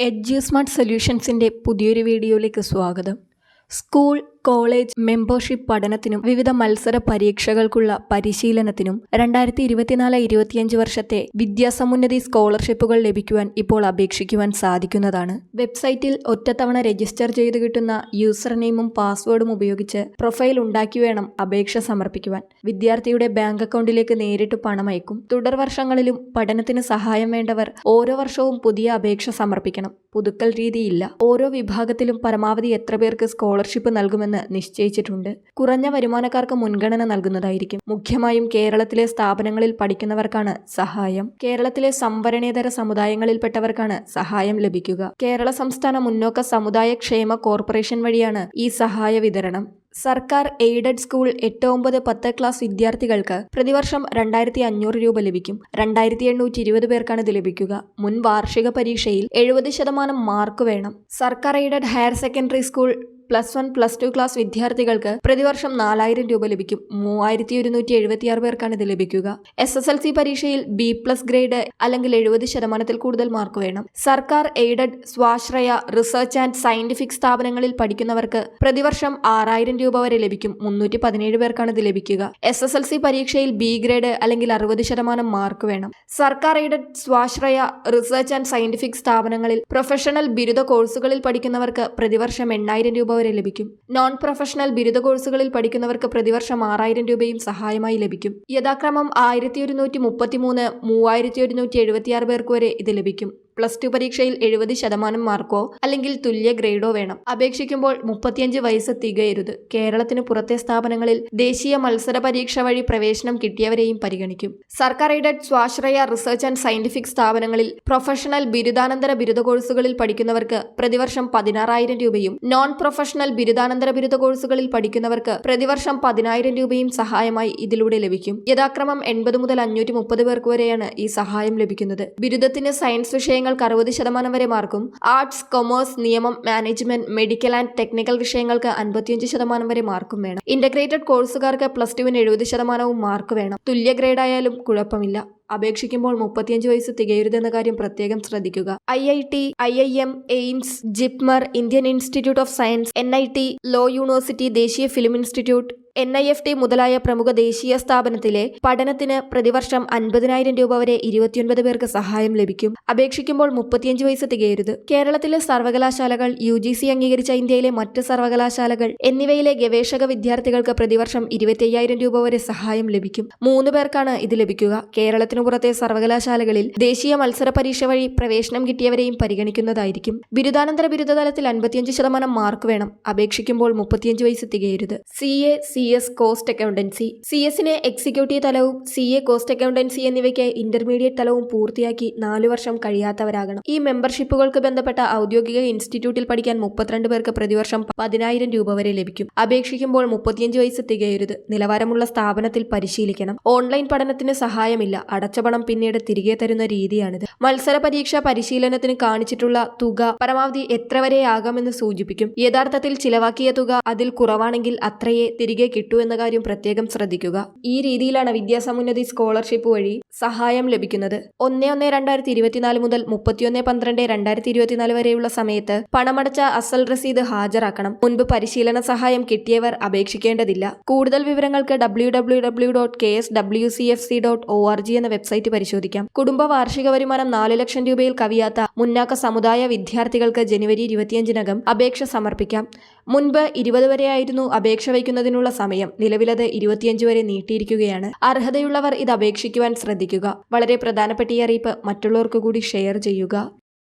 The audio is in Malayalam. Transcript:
എഡ്ജ് സ്മാർട്ട് സൊല്യൂഷൻസിന്റെ പുതിയൊരു വീഡിയോയിലേക്ക് സ്വാഗതം. സ്കൂൾ കോളേജ് മെമ്പർഷിപ്പ് പഠനത്തിനും വിവിധ മത്സര പരീക്ഷകൾക്കുള്ള പരിശീലനത്തിനും രണ്ടായിരത്തി ഇരുപത്തിനാല് ഇരുപത്തിയഞ്ച് വർഷത്തെ വിദ്യാസമുന്നതി സ്കോളർഷിപ്പുകൾ ലഭിക്കുവാൻ ഇപ്പോൾ അപേക്ഷിക്കുവാൻ സാധിക്കുന്നതാണ്. വെബ്സൈറ്റിൽ ഒറ്റത്തവണ രജിസ്റ്റർ ചെയ്ത് കിട്ടുന്ന യൂസർ നെയിമും പാസ്വേഡും ഉപയോഗിച്ച് പ്രൊഫൈൽ ഉണ്ടാക്കി വേണം അപേക്ഷ സമർപ്പിക്കുവാൻ. വിദ്യാർത്ഥിയുടെ ബാങ്ക് അക്കൗണ്ടിലേക്ക് നേരിട്ട് പണം അയക്കും. തുടർ വർഷങ്ങളിലും പഠനത്തിന് സഹായം വേണ്ടവർ ഓരോ വർഷവും പുതിയ അപേക്ഷ സമർപ്പിക്കണം. പുതുക്കൽ രീതിയില്ല. ഓരോ വിഭാഗത്തിലും പരമാവധി എത്ര പേർക്ക് സ്കോളർഷിപ്പ് നൽകുമെന്ന് നിശ്ചയിച്ചിട്ടുണ്ട്. കുറഞ്ഞ വരുമാനക്കാർക്ക് മുൻഗണന നൽകുന്നതായിരിക്കും. മുഖ്യമായും കേരളത്തിലെ സ്ഥാപനങ്ങളിൽ പഠിക്കുന്നവർക്കാണ് സഹായം. കേരളത്തിലെ സംവരണേതര സമുദായങ്ങളിൽപ്പെട്ടവർക്കാണ് സഹായം ലഭിക്കുക. കേരള സംസ്ഥാന മുന്നോക്ക സമുദായ ക്ഷേമ കോർപ്പറേഷൻ വഴിയാണ് ഈ സഹായ വിതരണം. സർക്കാർ എയ്ഡഡ് സ്കൂൾ എട്ട് ഒമ്പത് പത്ത് ക്ലാസ് വിദ്യാർത്ഥികൾക്ക് പ്രതിവർഷം രണ്ടായിരത്തി അഞ്ഞൂറ് രൂപ ലഭിക്കും. രണ്ടായിരത്തി എണ്ണൂറ്റി ഇരുപത് പേർക്കാണ് ഇത് ലഭിക്കുക. മുൻ വാർഷിക പരീക്ഷയിൽ എഴുപത് ശതമാനം മാർക്ക് വേണം. സർക്കാർ aided higher secondary school plus one plus two class വിദ്യാർത്ഥികൾക്ക് പ്രതിവർഷം നാലായിരം രൂപ ലഭിക്കും. മൂവായിരത്തി ഒരുന്നൂറ്റി എഴുപത്തിയാറ് പേർക്കാണ് ഇത് ലഭിക്കുക. എസ് എസ് എൽ സി പരീക്ഷയിൽ ബി പ്ലസ് ഗ്രേഡ് അല്ലെങ്കിൽ എഴുപത് ശതമാനത്തിൽ കൂടുതൽ മാർക്ക് വേണം. സർക്കാർ എയ്ഡഡ് സ്വാശ്രയ റിസർച്ച് ആൻഡ് സയന്റിഫിക് സ്ഥാപനങ്ങളിൽ പഠിക്കുന്നവർക്ക് പ്രതിവർഷം ആറായിരം രൂപ വരെ ലഭിക്കും. മുന്നൂറ്റി പതിനേഴ് പേർക്കാണ് ഇത് ലഭിക്കുക. എസ് എസ് എൽ സി പരീക്ഷയിൽ ബി ഗ്രേഡ് അല്ലെങ്കിൽ അറുപത് ശതമാനം മാർക്ക് വേണം. സർക്കാർ എയ്ഡഡ് സ്വാശ്രയ റിസർച്ച് ആൻഡ് സയന്റിഫിക് സ്ഥാപനങ്ങളിൽ പ്രൊഫഷണൽ ബിരുദ കോഴ്സുകളിൽ പഠിക്കുന്നവർക്ക് പ്രതിവർഷം എണ്ണായിരം രൂപ വരെ ലഭിക്കും. നോൺ പ്രൊഫഷണൽ ബിരുദ കോഴ്സുകളിൽ പഠിക്കുന്നവർക്ക് പ്രതിവർഷം ആറായിരം രൂപയും സഹായമായി ലഭിക്കും. യഥാക്രമം ആയിരത്തി ഒരുന്നൂറ്റി മുപ്പത്തിമൂന്ന് മൂവായിരത്തി ഒരുന്നൂറ്റി എഴുപത്തിയാറ് പേർക്ക് വരെ ഇത് ലഭിക്കും. പ്ലസ് ടു പരീക്ഷയിൽ എഴുപത് ശതമാനം മാർക്കോ അല്ലെങ്കിൽ തുല്യ ഗ്രേഡോ വേണം. അപേക്ഷിക്കുമ്പോൾ മുപ്പത്തിയഞ്ച് വയസ്സ് തികയരുത്. കേരളത്തിന് പുറത്തെ സ്ഥാപനങ്ങളിൽ ദേശീയ മത്സര പരീക്ഷ വഴി പ്രവേശനം കിട്ടിയവരെയും പരിഗണിക്കും. സർക്കാർ എയ്ഡഡ് സ്വാശ്രയ റിസർച്ച് ആൻഡ് സയന്റിഫിക് സ്ഥാപനങ്ങളിൽ പ്രൊഫഷണൽ ബിരുദാനന്തര ബിരുദ കോഴ്സുകളിൽ പഠിക്കുന്നവർക്ക് പ്രതിവർഷം പതിനാറായിരം രൂപയും നോൺ പ്രൊഫഷണൽ ബിരുദാനന്തര ബിരുദ കോഴ്സുകളിൽ പഠിക്കുന്നവർക്ക് പ്രതിവർഷം പതിനായിരം രൂപയും സഹായമായി ഇതിലൂടെ ലഭിക്കും. യഥാക്രമം എൺപത് മുതൽ അഞ്ഞൂറ്റി മുപ്പത് പേർക്ക് വരെയാണ് ഈ സഹായം ലഭിക്കുന്നത്. ബിരുദത്തിന് സയൻസ് വിഷയങ്ങൾക്ക് അറുപത് ശതമാനം വരെ മാർക്കും. ആർട്സ് കൊമേഴ്സ് നിയമം മാനേജ്മെന്റ് മെഡിക്കൽ ആൻഡ് ടെക്നിക്കൽ വിഷയങ്ങൾക്ക് അൻപത്തിയഞ്ച് ശതമാനം വരെ മാർക്കും വേണം. ഇന്റഗ്രേറ്റഡ് കോഴ്സുകാർക്ക് പ്ലസ് ടുവിന് എഴുപത് ശതമാനവും മാർക്ക് വേണം. തുല്യ ഗ്രേഡായാലും കുഴപ്പമില്ല. അപേക്ഷിക്കുമ്പോൾ മുപ്പത്തിയഞ്ച് വയസ്സ് തികയരുതെന്ന കാര്യം പ്രത്യേകം ശ്രദ്ധിക്കുക. I I T I I M AIIMS JIPMER Indian institute of science N I T law university ദേശീയ film institute N I F T മുതലായ പ്രമുഖ ദേശീയ സ്ഥാപനത്തിലെ പഠനത്തിന് പ്രതിവർഷം അൻപതിനായിരം രൂപ വരെ ഇരുപത്തിയൊൻപത് പേർക്ക് സഹായം ലഭിക്കും. അപേക്ഷിക്കുമ്പോൾ മുപ്പത്തിയഞ്ച് വയസ്സ് തികയരുത്. കേരളത്തിലെ സർവകലാശാലകൾ യു ജി സി അംഗീകരിച്ച ഇന്ത്യയിലെ മറ്റ് സർവകലാശാലകൾ എന്നിവയിലെ ഗവേഷക വിദ്യാർത്ഥികൾക്ക് പ്രതിവർഷം ഇരുപത്തിയ്യായിരം രൂപ വരെ സഹായം ലഭിക്കും. മൂന്ന് പേർക്കാണ് ഇത് ലഭിക്കുക. കേരളത്തിനു പുറത്തെ സർവകലാശാലകളിൽ ദേശീയ മത്സര പരീക്ഷ വഴി പ്രവേശനം കിട്ടിയവരെയും പരിഗണിക്കുന്നതായിരിക്കും. ബിരുദാനന്തര ബിരുദതലത്തിൽ അൻപത്തിയഞ്ച് ശതമാനം മാർക്ക് വേണം. അപേക്ഷിക്കുമ്പോൾ മുപ്പത്തിയഞ്ച് വയസ്സ് തികയരുത്. C A C S cost accountancy C എസിന് എക്സിക്യൂട്ടീവ് തലവും സി എ കോസ്റ്റ് അക്കൗണ്ടൻസി എന്നിവയ്ക്ക് ഇന്റർമീഡിയറ്റ് തലവും പൂർത്തിയാക്കി നാലു വർഷം കഴിയാത്തവരാകണം. ഈ മെമ്പർഷിപ്പുകൾക്ക് ബന്ധപ്പെട്ട ഔദ്യോഗിക ഇൻസ്റ്റിറ്റ്യൂട്ടിൽ പഠിക്കാൻ മുപ്പത്തിരണ്ട് പേർക്ക് പ്രതിവർഷം പതിനായിരം രൂപ വരെ ലഭിക്കും. അപേക്ഷിക്കുമ്പോൾ മുപ്പത്തിയഞ്ച് വയസ്സ് തികയരുത്. നിലവാരമുള്ള സ്ഥാപനത്തിൽ പരിശീലിക്കണം. ഓൺലൈൻ പഠനത്തിന് സഹായമില്ല. അടച്ച പണം പിന്നീട് തിരികെ തരുന്ന രീതിയാണിത്. മത്സര പരീക്ഷ പരിശീലനത്തിന് കാണിച്ചിട്ടുള്ള തുക പരമാവധി എത്ര വരെ ആകാമെന്ന് സൂചിപ്പിക്കും. യഥാർത്ഥത്തിൽ ചിലവാക്കിയ തുക അതിൽ കുറവാണെങ്കിൽ അത്രയേ തിരികെ കിട്ടൂ എന്ന കാര്യം പ്രത്യേകം ശ്രദ്ധിക്കുക. ഈ രീതിയിലാണ് വിദ്യാസമുന്നതി സ്കോളർഷിപ്പ് വഴി സഹായം ലഭിക്കുന്നത്. ഒന്ന് ഒന്ന് രണ്ടായിരത്തി ഇരുപത്തിനാല് മുതൽ മുപ്പത്തിയൊന്ന് പന്ത്രണ്ട് രണ്ടായിരത്തി ഇരുപത്തിനാല് വരെയുള്ള സമയത്ത് പണമടച്ച അസൽ രസീത് ഹാജരാക്കണം. മുൻപ് പരിശീലന സഹായം കിട്ടിയവർ അപേക്ഷിക്കേണ്ടതില്ല. കൂടുതൽ വിവരങ്ങൾക്ക് W W W dot K S W C F C dot O R G എന്ന വെബ്സൈറ്റ് പരിശോധിക്കാം. കുടുംബ വാർഷിക വരുമാനം നാല് ലക്ഷം രൂപയിൽ കവിയാത്ത മുന്നാക്ക സമുദായ വിദ്യാർത്ഥികൾക്ക് ജനുവരി ഇരുപത്തിയഞ്ചിനകം അപേക്ഷ സമർപ്പിക്കാം. മുൻപ് ഇരുപത് വരെയായിരുന്നു അപേക്ഷ വയ്ക്കുന്നതിനുള്ള സമയം. നിലവിലത് ഇരുപത്തിയഞ്ച് വരെ നീട്ടിയിരിക്കുകയാണ്. അർഹതയുള്ളവർ ഇത് അപേക്ഷിക്കുവാൻ ശ്രദ്ധിക്കുക. വളരെ പ്രധാനപ്പെട്ട ഈ അറിയിപ്പ് മറ്റുള്ളവർക്ക് കൂടി ഷെയർ ചെയ്യുക.